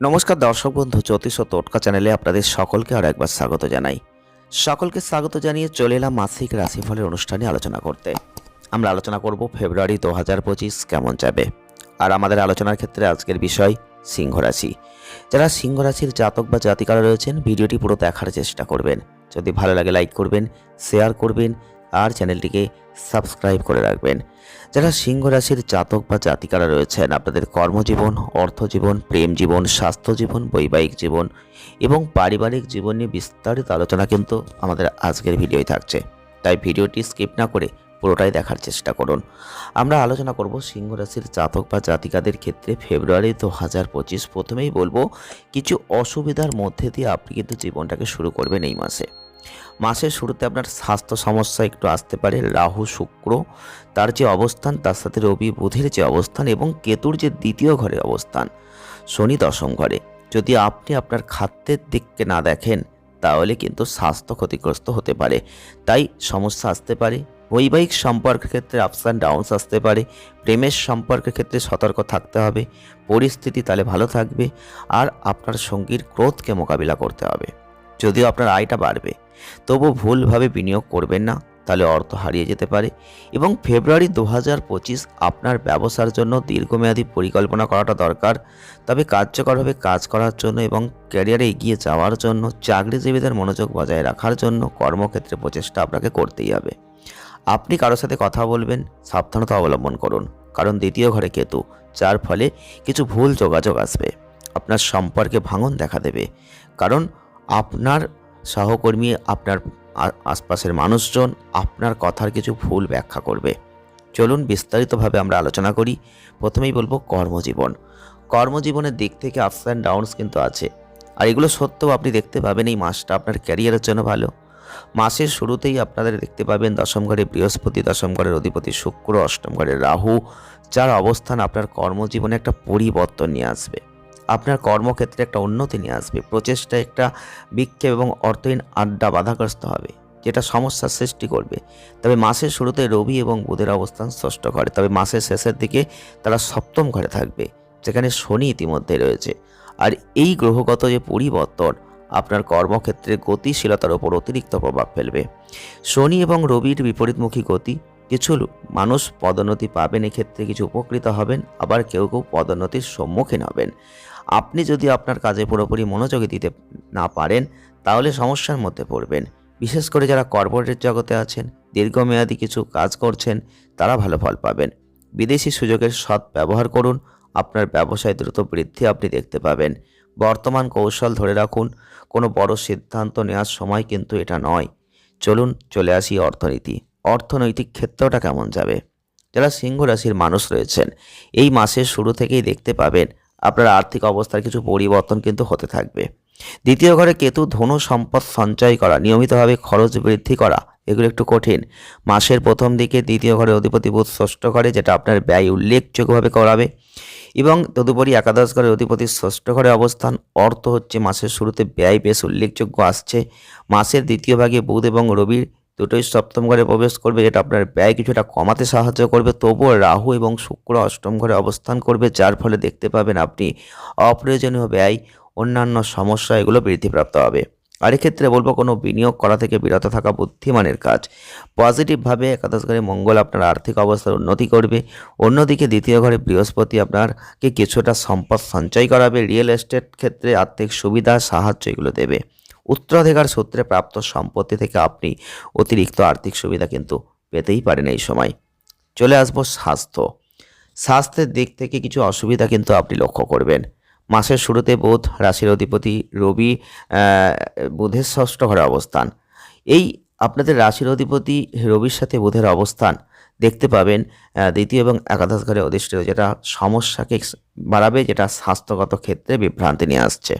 নমস্কার দর্শক বন্ধু, জ্যোতিষ ও টোটকা চ্যানেলে আপনাদের সকলকে আর একবার স্বাগত জানাই। সকলকে স্বাগত জানিয়ে চলে এলাম মাসিক রাশিফলের অনুষ্ঠানে আলোচনা করতে। আমরা আলোচনা করব ফেব্রুয়ারি দু হাজার পঁচিশ কেমন যাবে। আর আমাদের আলোচনার ক্ষেত্রে আজকের বিষয় সিংহ রাশি। যারা সিংহ রাশির জাতক বা জাতিকারা রয়েছেন, ভিডিওটি পুরো দেখার চেষ্টা করবেন। যদি ভালো লাগে লাইক করবেন, শেয়ার করবেন আর চ্যানেলটিকে সাবস্ক্রাইব করে রাখবেন। যারা সিংহ রাশির জাতক বা জাতিকারা রয়েছেন, আপনাদের কর্মজীবন, অর্থজীবন, প্রেম জীবন, স্বাস্থ্য জীবন, বৈবাহিক জীবন এবং পারিবারিক জীবন নিয়ে বিস্তারিত আলোচনা কিন্তু আমাদের আজকের ভিডিওই থাকছে। তাই ভিডিওটি স্কিপ না করে পুরোটাই দেখার চেষ্টা করুন। আমরা আলোচনা করব সিংহ রাশির জাতক বা জাতিকাদের ক্ষেত্রে ফেব্রুয়ারি দু হাজার পঁচিশ প্রথমেই বলব, কিছু অসুবিধার মধ্যে দিয়ে আপনি কিন্তু জীবনটাকে শুরু করবেন এই মাসে। মাসের শুরুতে আপনার স্বাস্থ্য সমস্যা একটু আসতে পারে, রাহু, শুক্র, তার যে অবস্থান, তার সাথে রবি, বুধের যে অবস্থান এবং কেতুর যে দ্বিতীয় ঘরে অবস্থান, শনি দশম ঘরে। যদি আপনি আপনার খাদ্যের দিককে না দেখেন, তাহলে কিন্তু স্বাস্থ্য ক্ষতিগ্রস্ত হতে পারে। তাই সমস্যা আসতে পারে, বৈবাহিক সম্পর্কের ক্ষেত্রে আপস অ্যান্ড ডাউনস আসতে পারে, প্রেমের সম্পর্কের ক্ষেত্রে সতর্ক থাকতে হবে, পরিস্থিতি তাহলে ভালো থাকবে, আর আপনার সঙ্গীর ক্রোধকে মোকাবিলা করতে হবে। যদিও আপনার আয়টা বাড়বে তবু ভুলভাবে বিনিয়োগ করবেন না, তাহলে অর্থ হারিয়ে যেতে পারে। এবং ফেব্রুয়ারি দু হাজার পঁচিশ আপনার ব্যবসার জন্য দীর্ঘমেয়াদী পরিকল্পনা করাটা দরকার, তবে কার্যকরভাবে কাজ করার জন্য এবং ক্যারিয়ারে এগিয়ে যাওয়ার জন্য, চাকরিজীবীদের মনোযোগ বজায় রাখার জন্য কর্মক্ষেত্রে প্রচেষ্টা আপনাকে করতেই হবে। আপনি কারোর সাথে কথা বলবেন, সাবধানতা অবলম্বন করুন, কারণ দ্বিতীয় ঘরে কেতু, যার ফলে কিছু ভুল যোগাযোগ আসবে। আপনার সম্পর্কে ভাঙন দেখা দেবে, কারণ আপনার সহকর্মী, আপনার আশপাশের মানুষজন আপনার কথার কিছু ভুল ব্যাখ্যা করবে। চলুন বিস্তারিতভাবে আমরা আলোচনা করি। প্রথমেই বলব কর্মজীবন। কর্মজীবনের দিক থেকে আপস অ্যান্ড ডাউনস কিন্তু আছে। আর এগুলো সত্ত্বেও আপনি দেখতে পাবেন এই মাসটা আপনার ক্যারিয়ারের জন্য ভালো। মাসের শুরুতেই আপনাদের দেখতে পাবেন দশম ঘরে বৃহস্পতি, দশম ঘরের অধিপতি, শুক্র, অষ্টম ঘরে রাহু। যার অবস্থান আপনার কর্মজীবনে একটা পরিবর্তন নিয়ে আসবে। আপনার কর্মক্ষেত্রে একটা উন্নতি নিয়ে আসবে। প্রচেষ্টা একটা বিক্ষেপ এবং অর্থহীন আড্ডা বাধাগ্রস্ত হবে, যেটা সমস্যার সৃষ্টি করবে। তবে মাসের শুরুতে রবি এবং বুধের অবস্থান ষষ্ঠ ঘরে তবে মাসের শেষের দিকে তারা সপ্তম ঘরে থাকবে, যেখানে শনি ইতিমধ্যে রয়েছে। আর এই গ্রহগত যে পরিবর্তন, আপনার কর্মক্ষেত্রে গতিশীলতার ওপর অতিরিক্ত প্রভাব ফেলবে। শনি এবং রবির বিপরীতমুখী গতি, কিছু মানুষ পদোন্নতি পাবেন, এক্ষেত্রে কিছু উপকৃত হবেন, আবার কেউ কেউ পদোন্নতির সম্মুখীন হবেন। আপনি যদি আপনার কাজে পুরোপুরি মনোযোগী দিতে না পারেন, তাহলে সমস্যার মধ্যে পড়বেন। বিশেষ করে যারা কর্পোরেট জগতে আছেন, দীর্ঘমেয়াদী কিছু কাজ করছেন, তারা ভালো ফল পাবেন। বিদেশি সুযোগের সৎ ব্যবহার করুন, আপনার ব্যবসায় দ্রুত বৃদ্ধি আপনি দেখতে পাবেন। বর্তমান কৌশল ধরে রাখুন, কোনো বড় সিদ্ধান্ত নেওয়ার সময় কিন্তু এটা নয়। চলুন চলে আসি অর্থনীতি। অর্থনৈতিক ক্ষেত্রটা কেমন যাবে? যারা সিংহ রাশির মানুষ রয়েছেন, এই মাসের শুরু থেকেই দেখতে পাবেন আপনার আর্থিক অবস্থার কিছু পরিবর্তন কিন্তু হতে থাকবে। দ্বিতীয় ঘরে কেতু ধনু সম্পদ সঞ্চয় করা, নিয়মিতভাবে খরচ বৃদ্ধি করা, এগুলো একটু কঠিন। মাসের প্রথম দিকে দ্বিতীয় ঘরে অধিপতি বুধ ষষ্ঠ ঘরে, যেটা আপনার ব্যয় উল্লেখযোগ্যভাবে করাবে। এবং তদুপরি একাদশ ঘরে অধিপতি ষষ্ঠ ঘরে অবস্থান, অর্থ হচ্ছে মাসের শুরুতে ব্যয় বেশ উল্লেখযোগ্য আসছে। মাসের দ্বিতীয় ভাগে বুধ এবং রবির দুটোই সপ্তম ঘরে প্রবেশ করবে, যেটা আপনার ব্যয় কিছুটা কমাতে সাহায্য করবে। তবুও রাহু এবং শুক্র অষ্টম ঘরে অবস্থান করবে, যার ফলে দেখতে পাবেন আপনি অপ্রয়োজনীয় ব্যয়, অন্যান্য সমস্যা, এগুলো বৃদ্ধিপ্রাপ্ত হবে। আর এক্ষেত্রে বলব, কোনো বিনিয়োগ করা থেকে বিরত থাকা বুদ্ধিমানের কাজ। পজিটিভভাবে একাদশ ঘরে মঙ্গল আপনার আর্থিক অবস্থার উন্নতি করবে। অন্যদিকে দ্বিতীয় ঘরে বৃহস্পতি আপনারকে কিছুটা সম্পদ সঞ্চয় করাবে। রিয়েল এস্টেট ক্ষেত্রে আর্থিক সুবিধা, সাহায্য এগুলো দেবে। উত্তরাধিকার সূত্রে প্রাপ্ত সম্পত্তি থেকে আপনি অতিরিক্ত আর্থিক সুবিধা কিন্তু পেতেই পারেন এই সময়। চলে আসব স্বাস্থ্য। স্বাস্থ্যের দিক থেকে কিছু অসুবিধা কিন্তু আপনি লক্ষ্য করবেন। মাসের শুরুতে বুধ, রাশির অধিপতি, রবি বুধের ষষ্ঠ ঘরে অবস্থান। এই আপনাদের রাশির অধিপতি, রবির সাথে বুধের অবস্থান দেখতে পাবেন দ্বিতীয় এবং একাদশ ঘরে অধিষ্ঠিত, যেটা সমস্যাকে বাড়াবে, যেটা স্বাস্থ্যগত ক্ষেত্রে বিভ্রান্তি নিয়ে আসছে।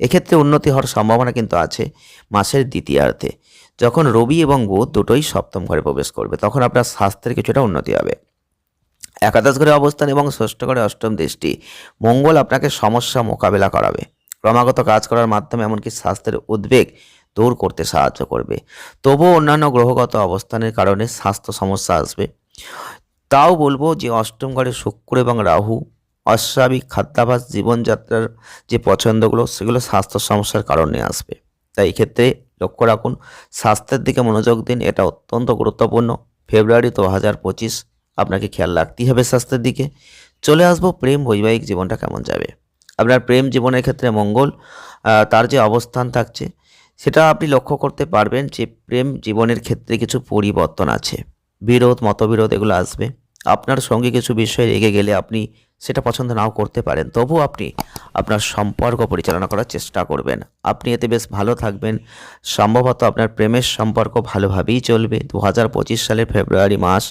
এক্ষেত্রে উন্নতি হওয়ার সম্ভাবনা কিন্তু আছে মাসের দ্বিতীয়ার্ধে। যখন রবি এবং বুধ দুটোই সপ্তম ঘরে প্রবেশ করবে, তখন আপনার স্বাস্থ্যের কিছুটা উন্নতি হবে। একাদশ ঘরে অবস্থান এবং ষষ্ঠ ঘরে অষ্টম দৃষ্টি, মঙ্গল আপনাকে সমস্যা মোকাবেলা করাবে। ক্রমাগত কাজ করার মাধ্যমে এমনকি স্বাস্থ্যের উদ্বেগ দূর করতে সাহায্য করবে। তবুও অন্যান্য গ্রহগত অবস্থানের কারণে স্বাস্থ্য সমস্যা আসবে। তাও বলব যে অষ্টম ঘরে শুক্র এবং রাহু অস্বাভাবিক খাদ্যাভাস, জীবনযাত্রার যে পছন্দগুলো, সেগুলো স্বাস্থ্য সমস্যার কারণে আসবে। তাই এক্ষেত্রে লক্ষ্য রাখুন, স্বাস্থ্যের দিকে মনোযোগ দিন, এটা অত্যন্ত গুরুত্বপূর্ণ। ফেব্রুয়ারি দু হাজার পঁচিশ, আপনাকে খেয়াল রাখতেই হবে স্বাস্থ্যের দিকে। চলে আসব প্রেম, বৈবাহিক জীবনটা কেমন যাবে? আপনার প্রেম জীবনের ক্ষেত্রে মঙ্গল তার যে অবস্থান থাকছে, সেটা আপনি লক্ষ্য করতে পারবেন যে প্রেম জীবনের ক্ষেত্রে কিছু পরিবর্তন আছে। বিরোধ, মতবিরোধ, এগুলো আসবে। আপনার সঙ্গে কিছু বিষয়ে রেগে গেলে আপনি সেটা পছন্দ নাও করতে পারেন। তবু আপনি আপনার সম্পর্ক পরিচালনা করার চেষ্টা করবেন। আপনি এতে বেশ ভালো থাকবেন। সম্ভবত আপনার প্রেমের সম্পর্ক ভালোভাবেই চলবে। দু হাজার পঁচিশ সালের ফেব্রুয়ারি মাস।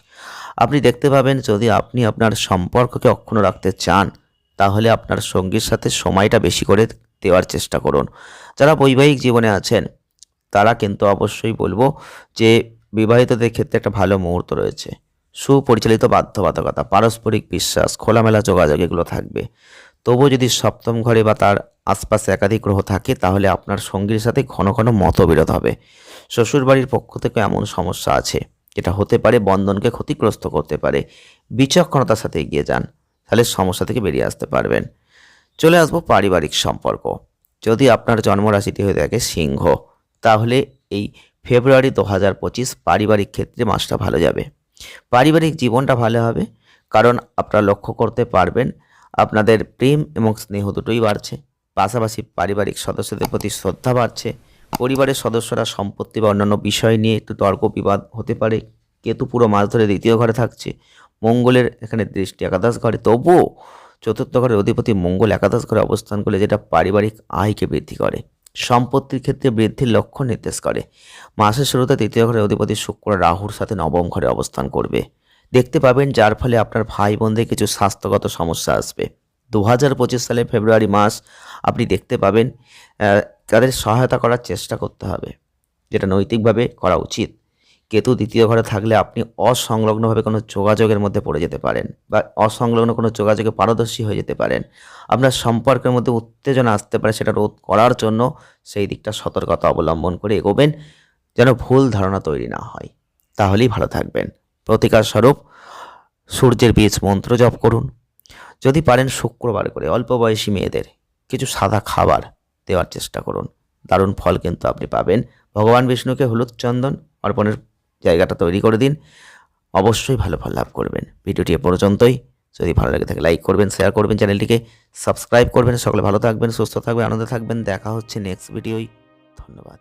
আপনি দেখতে পাবেন যদি আপনি আপনার সম্পর্ককে অক্ষুণ্ণ রাখতে চান, তাহলে আপনার সঙ্গীর সাথে সময়টা বেশি করে দেওয়ার চেষ্টা করুন। যারা বৈবাহিক জীবনে আছেন, তারা কিন্তু অবশ্যই বলব যে বিবাহিতদের ক্ষেত্রে একটা ভালো মুহূর্ত রয়েছে। সুপরিচালিত বাধ্যবাধকতা, পারস্পরিক বিশ্বাস, খোলামেলা যোগাযোগ, এগুলো থাকবে। তবুও যদি সপ্তম ঘরে বা তার আশপাশে একাধিক গ্রহ থাকে, তাহলে আপনার সঙ্গীর সাথে ঘন ঘন মতবিরোধ হবে। শ্বশুরবাড়ির পক্ষ থেকে এমন সমস্যা আছে। যেটা হতে পারে বন্ধনকে ক্ষতিগ্রস্ত করতে পারে। বিচক্ষণতার সাথে এগিয়ে যান, তাহলে সমস্যা থেকে বেরিয়ে আসতে পারবেন। চলে আসব পারিবারিক সম্পর্ক। যদি আপনার জন্মরাশিটি হয়ে থাকে সিংহ, তাহলে এই ফেব্রুয়ারি দু হাজার পঁচিশ পারিবারিক ক্ষেত্রে মাসটা ভালো যাবে। পারিবারিক জীবনটা ভালো হবে, কারণ আপনারা লক্ষ্য করতে পারবেন আপনাদের প্রেম এবং স্নেহ দুটোই বাড়ছে, পাশাপাশি পারিবারিক সদস্যদের প্রতি শ্রদ্ধা বাড়ছে, পরিবারের সদস্যরা সম্পত্তি বা অন্যান্য বিষয় নিয়ে একটু তর্ক বিবাদ হতে পারে, কেতু পুরো মাছ ধরে দ্বিতীয় ঘরে থাকছে, মঙ্গলের এখানে দৃষ্টি একাদশ ঘরে, তবুও চতুর্থ ঘরের অধিপতি মঙ্গল একাদশ ঘরে অবস্থান করলে যেটা পারিবারিক আয়কে বৃদ্ধি করে। সম্পত্তির ক্ষেত্রে বৃদ্ধির লক্ষ্য নির্দেশ করে। মাসের শুরুতে তৃতীয় ঘরে অধিপতি শুক্র রাহুর সাথে নবম ঘরে অবস্থান করবে। দেখতে পাবেন, যার ফলে আপনার ভাই বোনদের কিছু স্বাস্থ্যগত সমস্যা আসবে। দু হাজার পঁচিশ সালের ফেব্রুয়ারি মাস, আপনি দেখতে পাবেন তাদের সহায়তা করার চেষ্টা করতে হবে, যেটা নৈতিকভাবে করা উচিত। কেতু দ্বিতীয় ঘরে থাকলে আপনি অসংলগ্নভাবে কোনো যোগাযোগের মধ্যে পড়ে যেতে পারেন বা অসংলগ্ন কোনো যোগাযোগে পারদর্শী হয়ে যেতে পারেন। আপনার সম্পর্কের মধ্যে উত্তেজনা আসতে পারে সেটা রোধ করার জন্য সেই দিকটা সতর্কতা অবলম্বন করে এগোবেন, যেন ভুল ধারণা তৈরি না হয়। তাহলেই ভালো থাকবেন। প্রতিকার স্বরূপ, সূর্যের বীজ মন্ত্র জপ করুন। যদি পারেন শুক্রবার করে অল্প বয়সী মেয়েদের কিছু সাদা খাবার দেওয়ার চেষ্টা করুন। দারুণ ফল কিন্তু আপনি পাবেন। ভগবান বিষ্ণুকে হলুদ চন্দন অর্পণের জায়গাটা তৈরি করে দিন। অবশ্যই ভালো ফল লাভ করবেন। ভিডিওটি এ পর্যন্তই। যদি ভালো লাগে থাকে লাইক করবেন শেয়ার করবেন, চ্যানেলটিকে সাবস্ক্রাইব করবেন। সকলে ভালো থাকবেন, সুস্থ থাকবেন, আনন্দে থাকবেন। দেখা হচ্ছে নেক্সট ভিডিওই ধন্যবাদ।